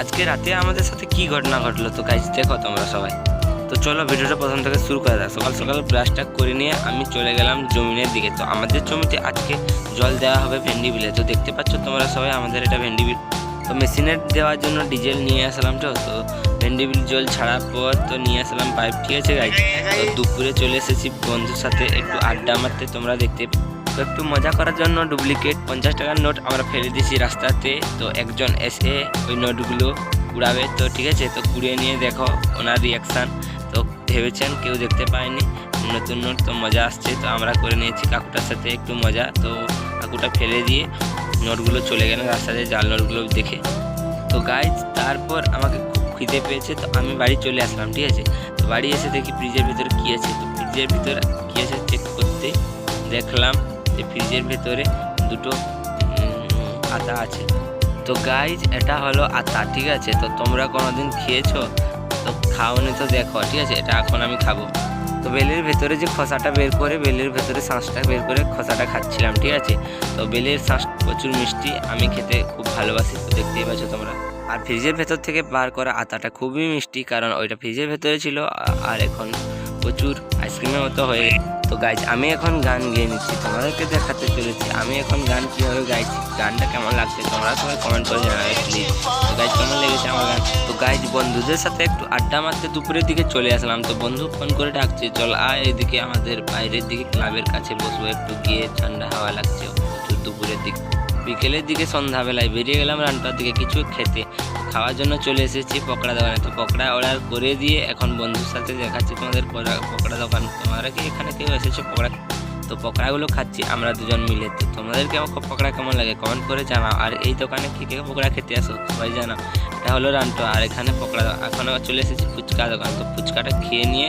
আজকে রাতে আমাদের সাথে কি ঘটনা ঘটলো তো গাইজ দেখো তোমরা সবাই। তো চলো ভিডিওটা প্রথম থেকে শুরু করা যাক সকাল সকাল ব্রাশটা করে নিয়ে আমি চলে গেলাম জমিনের দিকে। তো আমাদের জমিতে আজকে জল দেওয়া হবে ভেন্ডি বিলে। তো দেখতে পাচ্ছ তোমরা সবাই আমাদের এটা ভেন্ডি বিল। তো মেশিনের দেওয়ার জন্য ডিজেল নিয়ে আসলাম তো। তো ভেন্ডি বিল জল ছাড়ার পর তো নিয়ে আসলাম পাইপ ঠিক আছে গাইজ তো দুপুরে চলে এসেছি বন্ধুর সাথে একটু আড্ডা মারতে। তোমরা দেখতে তো একটু মজা করার জন্য ডুপ্লিকেট পঞ্চাশ টাকার নোট আমরা ফেলে দিয়েছি রাস্তাতে। তো একজন এসে ওই নোটগুলো কুড়াবে তো ঠিক আছে, তো কুড়িয়ে নিয়ে দেখো ওনার রিয়াকশান তো ভেবেছেন কেউ দেখতে পায়নি, নতুন নোট তো মজা আসছে। তো আমরা করে নিয়েছি কাকুটার সাথে একটু মজা। তো কাকুটা ফেলে দিয়ে নোটগুলো চলে গেলেন রাস্তাতে, জাল নোটগুলো দেখে। তো গাইজ তারপর আমাকে খুব খিদে পেয়েছে, তো আমি বাড়ি চলে আসলাম, ঠিক আছে? তো বাড়ি এসে দেখি ফ্রিজের ভিতরে কী আছে? তো ফ্রিজের ভিতরে কী আছে চেক করতে দেখলাম। যে ফ্রিজের ভেতরে দুটো আতা আছে। তো গাইজ এটা হলো আতা ঠিক আছে? তো তোমরা কোনোদিন খেয়েছো? তো খাওনি তো দেখো, ঠিক আছে? এটা এখন আমি খাব। তো বেলের ভেতরে যে খোসাটা বের করে, বেলের ভেতরে শাঁসটা বের করে খোসাটা খাচ্ছিলাম, ঠিক আছে? তো বেলের শাঁস প্রচুর মিষ্টি, আমি খেতে খুব ভালোবাসি, তো দেখতেই পাচ্ছ তোমরা। আর ফ্রিজের ভেতর থেকে বার করা আতাটা খুবই মিষ্টি, কারণ ওইটা ফ্রিজের ভেতরে ছিল আর এখন প্রচুর আইসক্রিমের মতো হয়ে তো গাইজ আমি এখন গান গেয়ে নিচ্ছি। তোমাদেরকে দেখাতে চলেছি। আমি এখন গান কীভাবে গাইছি, গানটা কেমন লাগছে, তোমরা সবাই কমেন্ট করে জানাবে প্লিজ তো গাইজ কেমন লেগেছে আমার গান? তো গাইজ বন্ধুদের সাথে একটু আড্ডা মারতে দুপুরের দিকে চলে আসলাম। তো বন্ধু ফোন করে ডাকছে, চল আয় এদিকে আমাদের বাইরের দিকে ক্লাবের কাছে বসবো, একটু গিয়ে ঠান্ডা হাওয়া লাগছে। প্রচুর দুপুরের দিকে বিকেলের দিকে সন্ধ্যাবেলায় বেরিয়ে গেলাম রান্নার দিকে কিছু খেতে। খাওয়ার জন্য চলে এসেছি পকোড়া দোকানে। তো পকোড়া অর্ডার করে দিয়ে এখন বন্ধুর সাথে দেখাচ্ছি তোমাদের পকোড়া- দোকান। তোমরা কি এখানে কেউ এসেছ পকোড়া? তো পকোড়াগুলো খাচ্ছি আমরা দুজন মিলে। তো তোমাদেরকে আমার পকোড়া কেমন লাগে কমেন্ট করে জানাও। আর এই দোকানে কে কে পকোড়া খেতে আসো সবাই জানাও। এটা হলো রান্টো। আর এখানে পকোড়া এখন চলে এসেছি ফুচকা দোকান। তো ফুচকাটা খেয়ে নিয়ে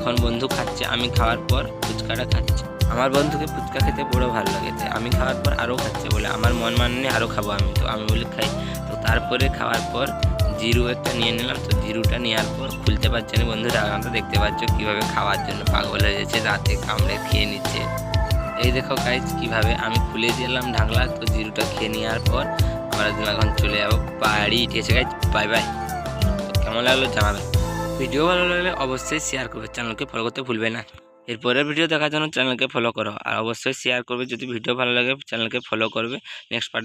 এখন বন্ধু খাচ্ছে। আমি খাওয়ার পর ফুচকাটা খাচ্ছি। আমার বন্ধুকে ফুচকা খেতে বড় ভালো লাগে, তাই আমি খাওয়ার পর আরও খাচ্ছে বলে আমার মন মানেনি আরও খাব আমি। তো আমি বলে, খাই। তো তারপরে খাওয়ার পর জিরু একটা নিয়ে নিলাম, তো জিরুটা নেওয়ার পর খুলতে পারছে না বন্ধু রাগানো দেখতে পাচ্ছ কীভাবে খাওয়ার জন্য পাগল হয়ে যাচ্ছে, রাতে কামড়ে খেয়ে নিচ্ছে। এই দেখো গাইজ কীভাবে আমি খুলে দিলাম ঢাকলা, তো জিরুটা খেয়ে নেওয়ার পর আমরা এখন চলে যাব বাড়ি। ঠিক আছে গাইজ বাই বাই কেমন লাগল জানাবে। ভিডিও ভালো লাগলে অবশ্যই শেয়ার করবে চ্যানেলকে ফলো করতে ভুলবে না। এরপরের ভিডিও দেখার জন্য চ্যানেলকে ফলো করো। আর অবশ্যই শেয়ার করবে। যদি ভিডিও ভালো লাগে চ্যানেলকে ফলো করবে। Next part